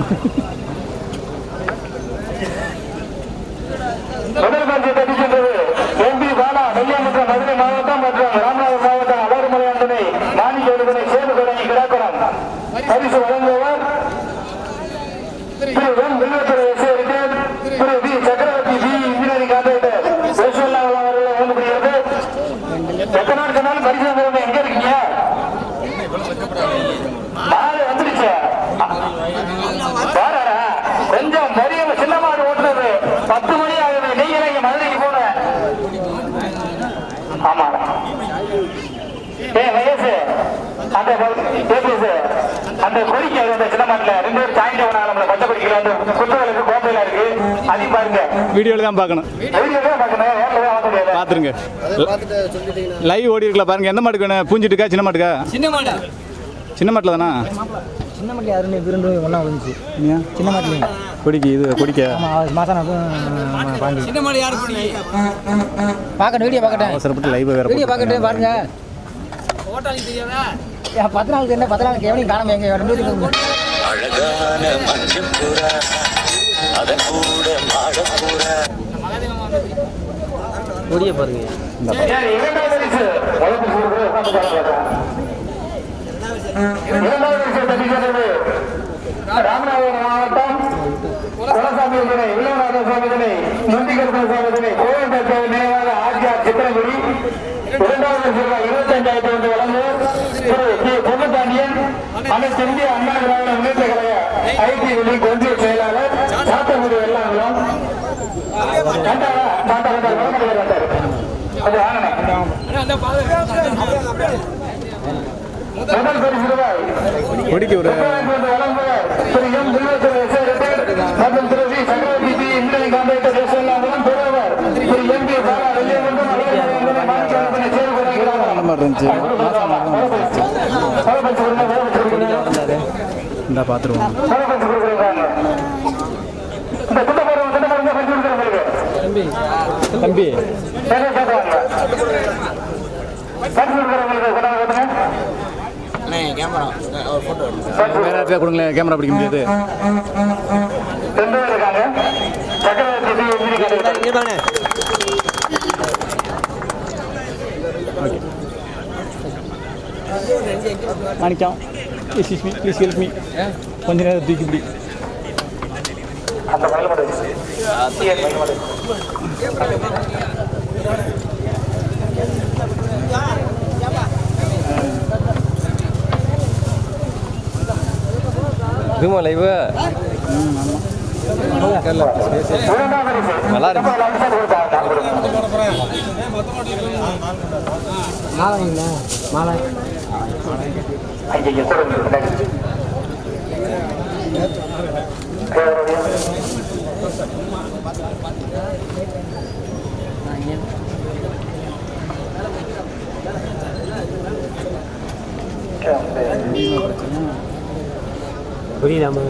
Ha ha ha. அந்த ABS அந்த கொடிக்கு அந்த சின்ன மாட்டுல ரெண்டு பேரும் சாய்ந்த நம்மள பச்சை கொடிக்கல அந்த குற்றங்களுக்கு கோப்பையில இருக்கு. அதையும் பாருங்க. வீடியோவில் தான் பார்க்கணும். பார்க்கணும். நேர்ல வாங்க முடியாது. பார்த்துருங்க. லைவ் ஓடி இருக்கல பாருங்க. எந்த மாட்டுக்கு பூஞ்சிட்டுக்கா சின்ன மாட்டுக்கா? சின்ன மாடா. சின்ன மாட்டில் தானா? சின்ன மாட்டில் யாருமே விருந்து ஒன்றா விழுந்துச்சு ஏன்? சின்ன மாட்டிலையும் கொடிக்கு இது கொடிக்க. மாசானாக்கும் பாண்டி சின்ன மாடு யாரு பார்க்கட்டும் வீடியோ பார்க்கட்டேன். அவசரப்பட்டு லைவ் வேற வீடியோ பார்க்கட்டும் பாருங்க. ஓட்டாளி தெரியாதா பத்து நாளுக்கு என்ன பத்து நாளுக்கு எவனையும் காணாம எங்க ரெண்டு அழகான மஞ்சள் புறா அதன் கூட மாடப்புறா. கொடியை பாருங்க. ராமநாதபுரம் மாவட்டம் குலசாமி திணை சுவாமி திணை நொண்டிகருப்பன் சுவாமி திணை கோவில் நினைவாக ஆர்ஜிஆர் சித்திரகுடி இரண்டாவது ரூபாய் இருபத்தஞ்சாயிரத்தி ஒன்று திரு டி இந்திய அண்ணா திராவிட முன்னேற்ற கழக ஐடி வெளி ஒன்றிய செயலாளர் சாத்தங்குடி வெள்ளாங்குளம் கண்டாரா டாட்டா கண்டார் அது வாங்கினேன் அந்த பாது முதல் பரிசு ரூபாய் கொடிக்கு ஒரு இந்த பஞ்சு கொடுக்குறவங்களுக்கு தம்பி. கேமரா. ஒரு போட்டோ வேற யார்கிட்ட கொடுங்களேன் கேமரா பிடிக்க முடியாது. Manickam please me please help me கொஞ்ச நேரம் தூக்கி பிடி. அந்த மயில் மட்டும் மயில் மட்டும் இதுமா லைவ் நல்லா இருக்கு. மாலை புரியலாமா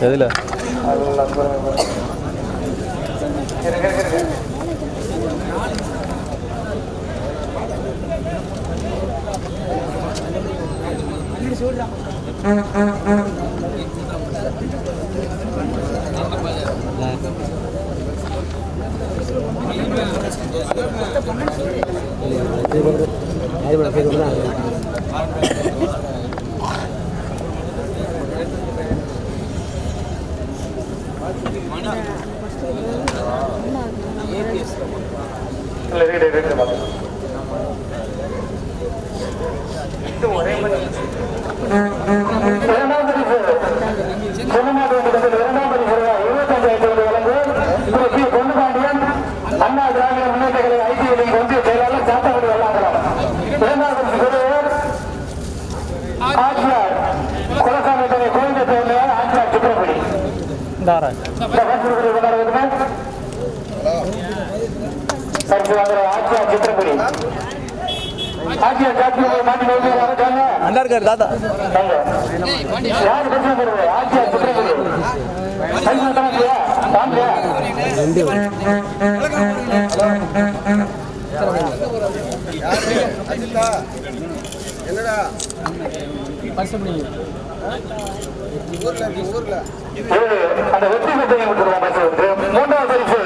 எதில் இரண்டாம் ஒரே மாதிரி வட்டத்தில் இரண்டாம் பரிசு ரூபாய் இருபத்தஞ்சாயிரத்தி ஒன்று வழங்கு திரு பி பொன்னுபாண்டியன் அண்ணா திராவிட முன்னேற்ற கழக ஐடி விலைக்கு ஒன்றிய செயலாளர் சாத்தகுடி வெள்ளாங்கலம் இரண்டாம் பரிசு பெறுவர் ஆட்சியார் குலசாமி துணை கோவிந்த தேவையான ஆட்சியார் சுப்பிரமணி இந்தாரா இந்த பரிசு கொடுக்குறது கொண்டாடுவதுமே பரிசு வாங்குற ஆட்சியார் சித்திரகுடி ஆட்சியார் சாத்தியம் மாட்டி நோக்கி வராங்க நல்லா இருக்காரு தாத்தா. என்னடா பிரச்சனை போடுறது அந்த வெற்றி மூன்றாவது பரிசு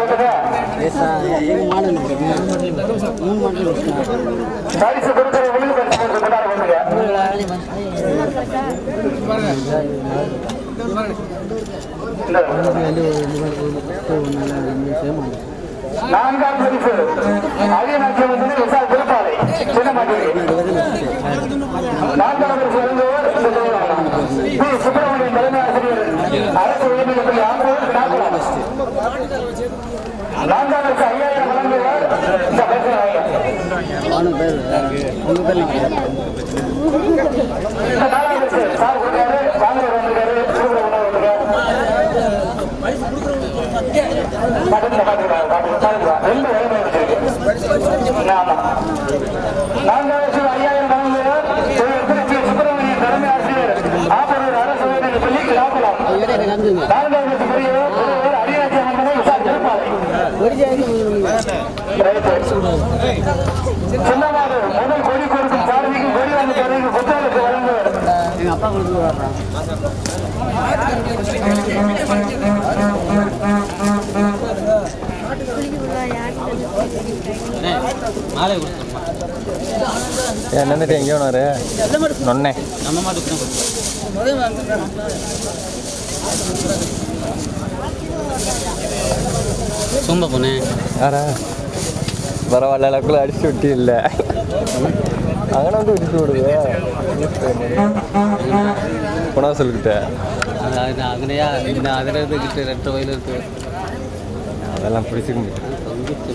விட்டுங்க. ஏசா எங்க மாடு மூணு மாடு. பரிசு நான்காம் பரிசு அரியநாச்சியம் வந்து விசால் திருப்பாலை சின்ன மாட்டேங்குது நான்காம் பரிசு வழங்குவோர் ஆசிரியர் அரசு ஐயாயிரம் வழங்குவோர் இந்த நாலாவது சார் கொடுக்காரு வாங்குறவர் வந்திருக்காரு கொடுக்குற உணவு வந்திருக்காரு ரெண்டு வயது வச்சிருக்கு. ஆமா. சின்னமாடு முதல் கொடி கொடுக்கும் சாரதிக்கு கொடி வாங்க தருவதற்கு புத்தகத்தை வழங்குவார் எங்க அப்பா கொடுத்து வரு. நொன்னே. நம்ம மாட்டுக்கு சோம்ப போனேன் யாரா? பரவாயில்ல லக்குள்ள அடிச்சு விட்டு இல்லை அங்கே வந்து விட்டு விடுது. குணா சொல்லிக்கிட்ட அது அதுலையா இந்த அதில் இருந்துக்கிட்டு ரெண்டு வயலு இருக்கு. அதெல்லாம் பிடிச்சிக்க முடியும் தொங்கிச்சு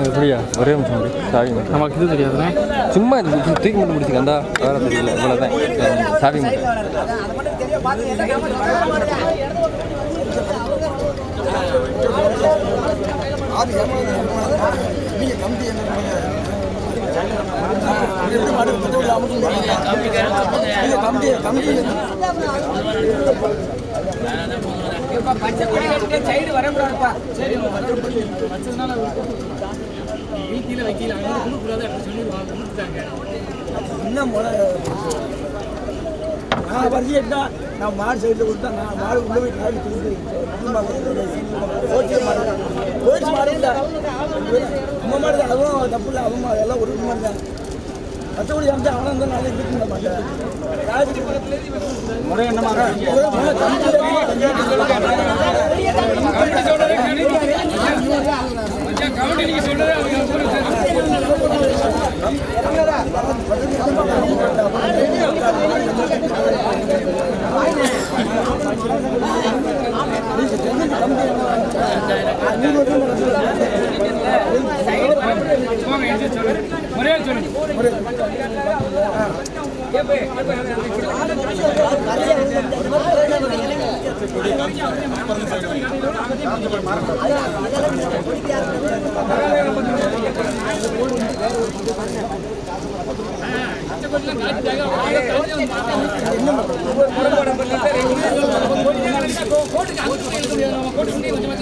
எப்படியா? ஒரே நிமிஷம். சாவி மட்டும் நமக்கு இது தெரியாதுண்ணே. சும்மா இது தூக்கி- மட்டும் பிடிச்சிக்க அந்த வேற தெரியல இவ்வளோதான் சாவி மட்டும் பச்சை அவங்க என்ன முறை நான் பரிசீலிட்டா நான் மாடு சைடில் கொடுத்தா நான் மாடு உள்ள போய் காலி திருப்பி கோச்சு மாடு கோச்சு மாடு நம்ம மாடு தப்பு இல்லை அவங்க எல்லாம் ஒரு மாடு தான் மற்றபடி அமைச்சா அவனை நல்லா இது பண்ண மாட்டேன். சொல்லுங்க. கோட்டுக்கு அங்கே கொஞ்சம் கொஞ்சம்